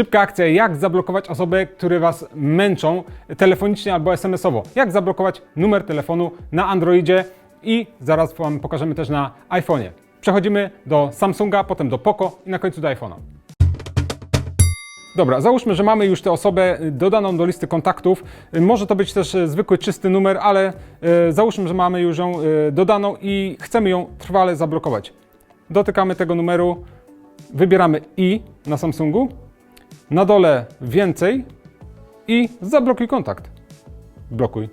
Szybka akcja, jak zablokować osoby, które Was męczą telefonicznie albo SMS-owo. Jak zablokować numer telefonu na Androidzie i zaraz Wam pokażemy też na iPhone'ie. Przechodzimy do Samsunga, potem do Poco i na końcu do iPhone'a. Dobra, załóżmy, że mamy już tę osobę dodaną do listy kontaktów. Może to być też e, zwykły, czysty numer, ale e, załóżmy, że mamy już ją e, dodaną i chcemy ją trwale zablokować. Dotykamy tego numeru, wybieramy i na Samsungu, na dole więcej i zablokuj kontakt. Blokuj.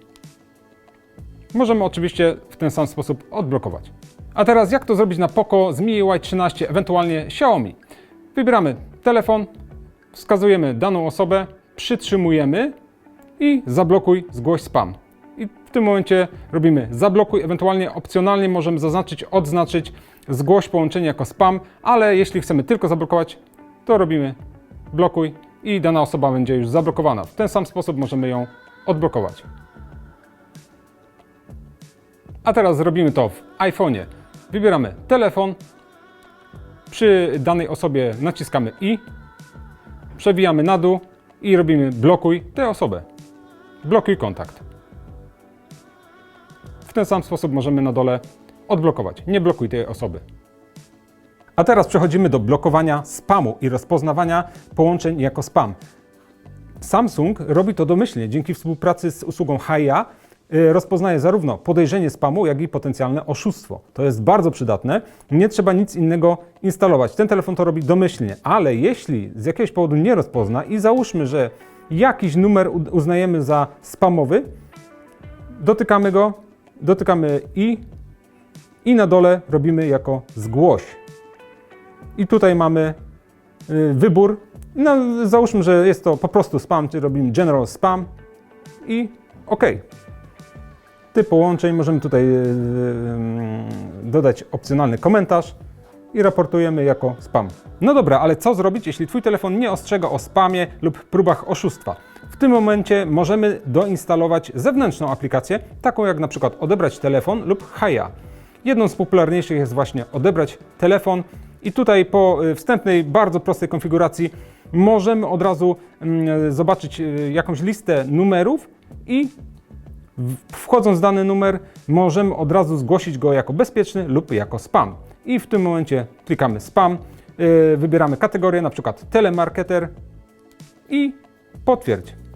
Możemy oczywiście w ten sam sposób odblokować. A teraz jak to zrobić na Poco z MIUI 13, ewentualnie Xiaomi? Wybieramy telefon, wskazujemy daną osobę, przytrzymujemy i zablokuj, zgłoś spam. I w tym momencie robimy zablokuj, ewentualnie opcjonalnie możemy zaznaczyć, odznaczyć zgłoś połączenie jako spam, ale jeśli chcemy tylko zablokować, to robimy blokuj i dana osoba będzie już zablokowana. W ten sam sposób możemy ją odblokować. A teraz zrobimy to w iPhone'ie. Wybieramy telefon, przy danej osobie naciskamy i, przewijamy na dół i robimy blokuj tę osobę. Blokuj kontakt. W ten sam sposób możemy na dole odblokować. Nie blokuj tej osoby. A teraz przechodzimy do blokowania spamu i rozpoznawania połączeń jako spam. Samsung robi to domyślnie dzięki współpracy z usługą Haya. y, Rozpoznaje zarówno podejrzenie spamu, jak i potencjalne oszustwo. To jest bardzo przydatne. Nie trzeba nic innego instalować. Ten telefon to robi domyślnie, ale jeśli z jakiegoś powodu nie rozpozna i załóżmy, że jakiś numer uznajemy za spamowy, dotykamy go, dotykamy i i na dole robimy jako zgłoś. I tutaj mamy y, wybór. No, załóżmy, że jest to po prostu spam, czyli robimy general spam i OK. Typ połączeń możemy tutaj y, y, dodać opcjonalny komentarz i raportujemy jako spam. No dobra, ale co zrobić, jeśli Twój telefon nie ostrzega o spamie lub próbach oszustwa? W tym momencie możemy doinstalować zewnętrzną aplikację, taką jak na przykład odebrać telefon lub Haya. Jedną z popularniejszych jest właśnie odebrać telefon i tutaj po y, wstępnej, bardzo prostej konfiguracji możemy od razu mm, zobaczyć y, jakąś listę numerów i wchodząc w dany numer możemy od razu zgłosić go jako bezpieczny lub jako spam. I w tym momencie klikamy spam, y, wybieramy kategorię, na przykład telemarketer i potwierdź.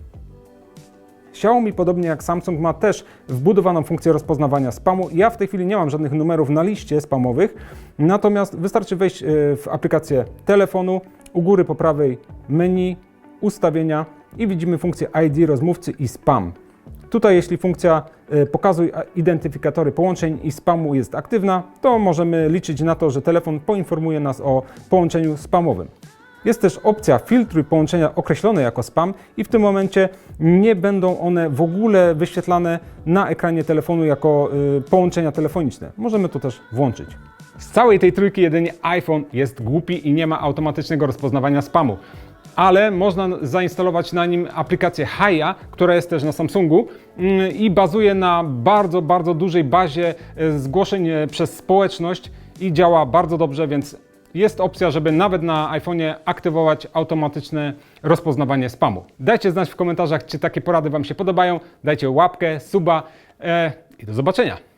Xiaomi, podobnie jak Samsung, ma też wbudowaną funkcję rozpoznawania spamu. Ja w tej chwili nie mam żadnych numerów na liście spamowych, natomiast wystarczy wejść e, w aplikację telefonu, u góry po prawej menu, ustawienia i widzimy funkcję ID rozmówcy i spam. Tutaj, jeśli funkcja e, pokazuj identyfikatory połączeń i spamu jest aktywna, to możemy liczyć na to, że telefon poinformuje nas o połączeniu spamowym. Jest też opcja filtruj połączenia określone jako spam i w tym momencie nie będą one w ogóle wyświetlane na ekranie telefonu jako y, połączenia telefoniczne. Możemy to też włączyć. Z całej tej trójki jedynie iPhone jest głupi i nie ma automatycznego rozpoznawania spamu. Ale można zainstalować na nim aplikację Haya, która jest też na Samsungu mm, i bazuje na bardzo, bardzo dużej bazie e, zgłoszeń e, przez społeczność i działa bardzo dobrze, więc jest opcja, żeby nawet na iPhone'ie aktywować automatyczne rozpoznawanie spamu. Dajcie znać w komentarzach, czy takie porady Wam się podobają. Dajcie łapkę, suba e, i do zobaczenia.